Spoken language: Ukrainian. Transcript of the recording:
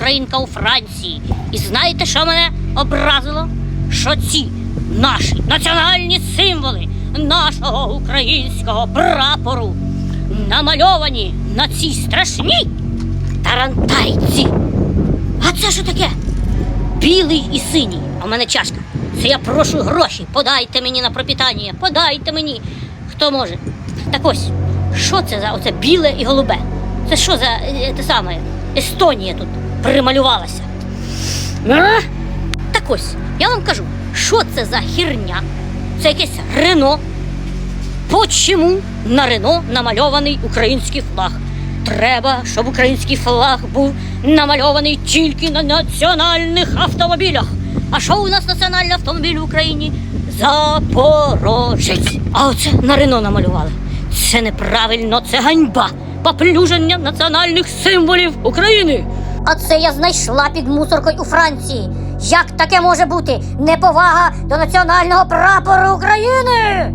українка у Франції. І знаєте, що мене образило? Що ці наші національні символи нашого українського прапору намальовані на цій страшній тарантайці. А це що таке? Білий і синій. А в мене чашка. Це я прошу гроші. Подайте мені на пропітання. Подайте мені. Хто може? Так ось, що це за оце біле і голубе? Це що за е, те саме? Естонія тут прималювалася. А? Так ось, я вам кажу, що це за хірня? Це якесь Рено. Почому на Рено намальований український флаг? Треба, щоб український флаг був намальований тільки на національних автомобілях. А що у нас національний автомобіль в Україні? Запорожець. А оце на Рено намалювали. Це неправильно, це ганьба. Поплюження національних символів України. А це я знайшла під мусоркою у Франції. Як таке може бути? Неповага до національного прапору України!